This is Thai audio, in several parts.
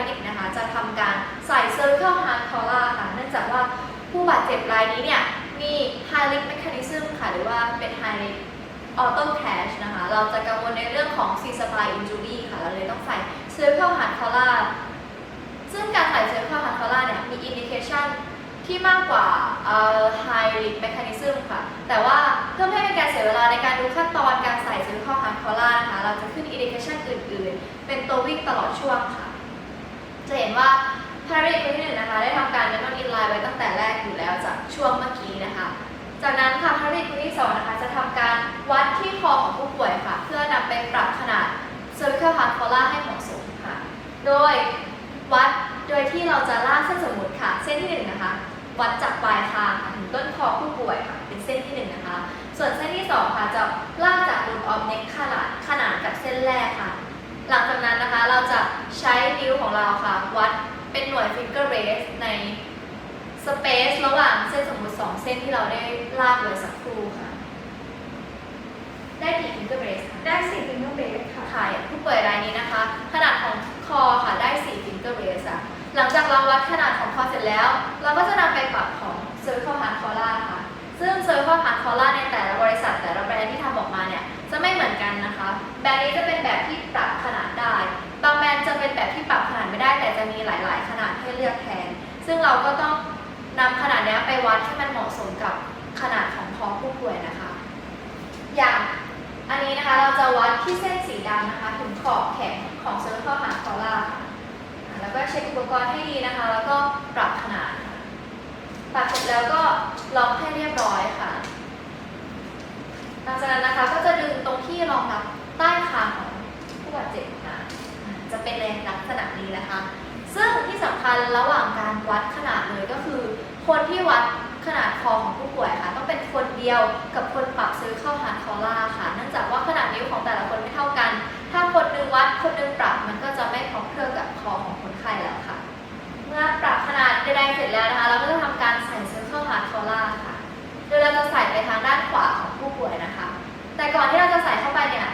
ค่ะทางทีมพาราเมดิกนะคะ จะทำการใส่ Circle Heart Collar ค่ะ เนื่องจากว่าผู้บาดเจ็บรายนี้เนี่ยมี High Risk Mechanism ค่ะ หรือว่าเป็น High Risk Auto Crash นะคะ เราจะกังวลในเรื่องของ C Spine Injury ค่ะ เราเลยต้องใส่ Circle Heart Collar ซึ่งการใส่ Circle Heart Collar เนี่ยมี indication ที่มากกว่าเอ่อ high risk mechanism ค่ะ แต่ว่าเพื่อไม่ให้เป็นการเสียเวลาในการดูขั้นตอนการใส่ cervical heart collar นะคะ เราจะขึ้น indication อื่น ๆ เป็นตัววิ่งตลอดช่วงค่ะ จะเห็นว่า p a r a d คนที่หนึ่งนะคะ ได้ทำการ diamond inline ไว้ตั้งแต่แรกอยู่แล้วจากช่วงเมื่อกี้นะคะ จากนั้นค่ะ p a r a d คนที่สองนะคะ จะทำการวัดที่คอของผู้ป่วยค่ะ เพื่อนำไปปรับขนาด cervical heart collar ให้เหมาะสมค่ะ โดยวัดโดยที่เราจะลากเส้นสมมุติค่ะ เส้นที่หนึ่งนะคะ วัดจากปลายคางค่ะถึงต้นคอผู้ป่วยค่ะ เป็นเส้นที่หนึ่งนะคะ ส่วนเส้นที่สองค่ะจะลากจากรูทออฟเน็กขนาดขนานกับเส้นแรกค่ะ ใช้นิ้วของเราค่ะ วัดเป็นหน่วย finger rest ใน space ระหว่างเส้นสมมุติสองเส้นที่เราได้ลากไว้สักครู่ค่ะ ได้กี่ finger rest คะได้สี่ฟิงเกอร์เบสค่ะค่ะอย่างผู้ป่วยรายนี้นะคะ ขนาดของคอค่ะได้4 finger raise อะหลังจากเราวัดขนาดของคอเสร็จแล้ว เราก็จะนำไปปรับของ cervical heart collar ค่ะ ซึ่ง cervical heart collar ในแต่ละบริษัทแต่ละแบรนด์ที่ทำออกมาเนี่ยจะไม่เหมือนกันนะคะ แบรนด์นี้จะเป็นแบบที่ปรับ ซึ่งเราก็ต้องนำขนาดนี้ไปวัดให้มันเหมาะสมกับขนาดของท้องผู้ป่วยนะคะ อย่างอันนี้นะคะเราจะวัดที่เส้นสีดำนะคะถึงขอบแข็งของเซลล์ข้อหักคอร่าแล้วก็เช็คอุปกรณ์ให้ดีนะคะ แล้วก็ปรับขนาดค่ะปรับเสร็จแล้วก็ล็อกให้เรียบร้อยค่ะหลังจากนั้นนะคะก็จะดึงตรงที่รองรับใต้คางของผู้บาดเจ็บค่ะอ่าจะเป็นในลักษณะนี้นะคะ ซึ่งที่สำคัญระหว่างการวัดขนาดเลยก็คือ คนที่วัดขนาดคอของผู้ป่วยค่ะ ต้องเป็นคนเดียวกับคนปรับซื้อเข้าหาคอล่าค่ะ เนื่องจากว่าขนาดนิ้วของแต่ละคนไม่เท่ากัน ถ้าคนหนึงวัดคนหนึงปรับมันก็จะไม่พร้อมเพรียงกับคอของคนไข้แล้วค่ะ เมื่อปรับขนาดใดๆเสร็จแล้วนะคะ เราก็จะทำการใส่เสื้อเข้าหาคอล่าค่ะ โดยเราจะใส่ไปทางด้านขวาของผู้ป่วยนะคะ แต่ก่อนที่เราจะใส่เข้าไปเนี่ย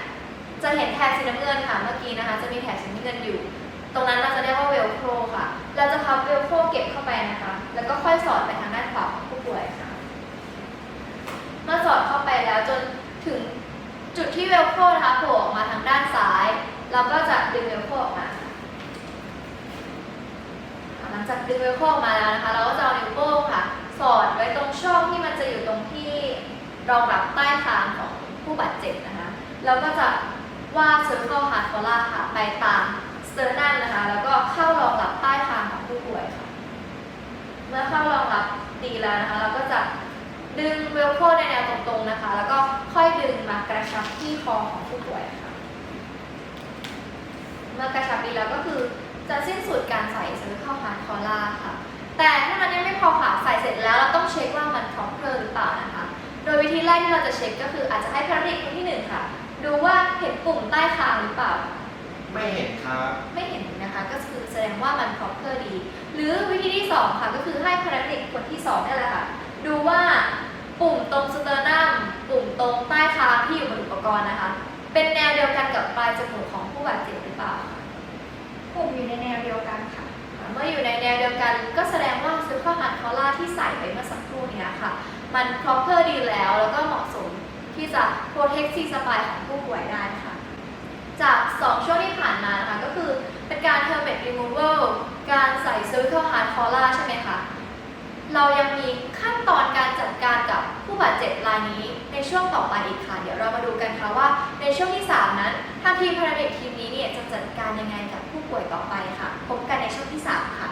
จะเห็นแถบสีน้ำเงินค่ะเมื่อกี้นะคะ จะมีแถบสีน้ำเงินอยู่ ตรงนั้นเราจะเรียกว่าเวลโครค่ะ เราจะพับเวลโครเก็บเข้าไป แล้วก็ค่อยสอดไปทางด้านขวาของผู้ป่วยค่ะ เมื่อสอดเข้าไปแล้วจนถึงจุดที่เวลโครนะคะโผล่ออกมาทางด้านซ้าย เราก็จะดึงเวลโครออกมาหลังจากดึงเวลโครออกมาแล้วนะคะ เราก็จะเอานิ้วโป้งค่ะ สอดไว้ตรงช่องที่มันจะอยู่ตรงที่รองรับใต้คางของผู้บาดเจ็บนะคะ แล้วก็จะวาด circle heart collar ค่ะ ไปตามเตอร์นัมนะคะ แล้วก็เข้ารองรับใต้คางของผู้ป่วยค่ะ เมื่อเข้ารองรับดีแล้วนะคะ เราก็จะดึงเวลโคในแนวตรงๆนะคะ แล้วก็ค่อยดึงมากระชับที่คอของผู้ป่วยค่ะ เมื่อกระชับดีแล้วก็คือจะสิ้นสุดการใส่เซอร์เข้าฮาร์ดคอล่าค่ะ แต่ถ้ามันยังไม่พอค่ะใส่เสร็จแล้วเราต้องเช็คว่ามัน proper หรือเปล่านะคะ โดยวิธีแรกที่เราจะเช็คก็คืออาจจะให้พาราดิกคนที่หนึ่งค่ะ ดูว่าเห็นปุ่มใต้คางหรือเปล่า ไม่เห็นครับ ไม่เห็นนะคะก็คือแสดงว่ามัน proper ดี หรือวิธีที่ 2 ค่ะก็คือให้พนักงานคนที่2นี่แหละค่ะ ดูว่าปุ่มตรงสเตอร์นัมปุ่มตรงใต้คางที่อยู่บนอุปกรณ์นะคะ เป็นแนวเดียวกันกับปลายจมูกของผู้บาดเจ็บหรือเปล่าปุ่มอยู่ในแนวเดียวกันค่ะ เมื่ออยู่ในแนวเดียวกัน ก็แสดงว่าซิลข้อหัดคอล่าที่ใส่ไปเมื่อสักครู่เนี้ค่ะ มัน proper ดีแล้วแล้วก็เหมาะสมที่จะ protect C spine ของผู้ป่วยได้ค่ะ จาก 2 ช่วงที่ผ่านมานะคะก็คือเป็นการ helmet removal การใส่ cervical heart collar ใช่ไหมคะ เรายังมีขั้นตอนการจัดการกับผู้บาดเจ็บรายนี้ในช่วงต่อไปอีกค่ะ เดี๋ยวเรามาดูกันค่ะว่าในช่วงที่ 3 นั้นทางทีมพาราเมดทีมนี้เนี่ยจะจัดการยังไงกับผู้ป่วยต่อไปค่ะ พบกันในช่วงที่ 3 ค่ะ